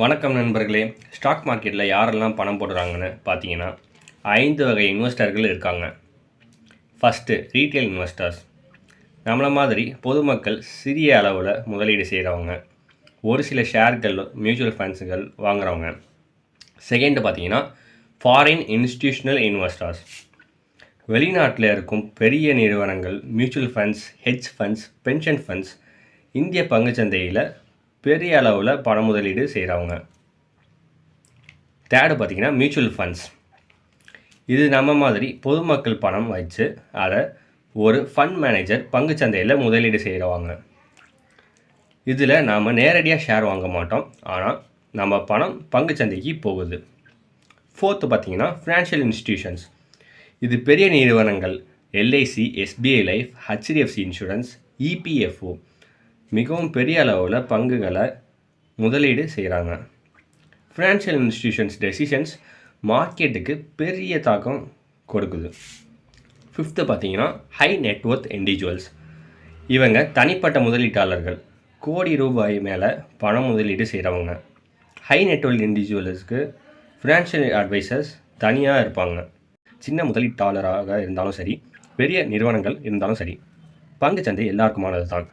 வணக்கம் நண்பர்களே. ஸ்டாக் மார்க்கெட்டில் யாரெல்லாம் பணம் போடுறாங்கன்னு பார்த்தீங்கன்னா ஐந்து வகை இன்வெஸ்டர்கள் இருக்காங்க. ஃபஸ்ட்டு ரீட்டைல் இன்வெஸ்டர்ஸ் நம்மளை மாதிரி பொதுமக்கள் சிறிய அளவில் முதலீடு செய்கிறவங்க ஒரு சில ஷேர்கள் மியூச்சுவல் ஃபண்ட்ஸுகள் வாங்குறவங்க. செகண்டு பார்த்தீங்கன்னா ஃபாரின் இன்ஸ்டிடியூஷனல் இன்வெஸ்டர்ஸ் வெளிநாட்டில் இருக்கும் பெரிய நிறுவனங்கள் mutual funds hedge funds pension funds இந்திய பங்குச்சந்தையில் பெரிய அளவில் பண முதலீடு செய்கிறவங்க தேர்டு பார்த்தீங்கன்னா மியூச்சுவல் ஃபண்ட்ஸ் இது நம்ம மாதிரி பொதுமக்கள் பணம் வச்சு அதை ஒரு ஃபண்ட் மேனேஜர் பங்குச்சந்தையில் முதலீடு செய்கிறவங்க இதில் நாம் நேரடியாக ஷேர் வாங்க மாட்டோம். ஆனால் நம்ம பணம் பங்குச்சந்தைக்கு போகுது. ஃபோர்த்து பார்த்தீங்கன்னா ஃபினான்ஷியல் இன்ஸ்டிடியூஷன்ஸ் இது பெரிய நிறுவனங்கள் LIC SBI life HDFC insurance EPFO மிகவும் பெரிய அளவில் பங்குகளை முதலீடு செய்கிறாங்க ஃபினான்ஷியல் இன்ஸ்டிடியூஷன்ஸ் டெசிஷன்ஸ் மார்க்கெட்டுக்கு பெரிய தாக்கம் கொடுக்குது. ஃபிஃப்த்து பார்த்தீங்கன்னா ஹை நெட்ஒர்த் இண்டிவிஜுவல்ஸ் இவங்க தனிப்பட்ட முதலீட்டாளர்கள். கோடி ரூபாய் மேலே பணம் முதலீடு செய்கிறவங்க ஹை நெட்ஒர்க் இண்டிவிஜுவல்ஸ்க்கு ஃபினான்ஷியல் அட்வைசர்ஸ் தனியாக இருப்பாங்க. சின்ன முதலீட்டாளராக இருந்தாலும் சரி பெரிய நிறுவனங்கள் இருந்தாலும் சரி பங்குச்சந்தை எல்லாருக்குமானது தான்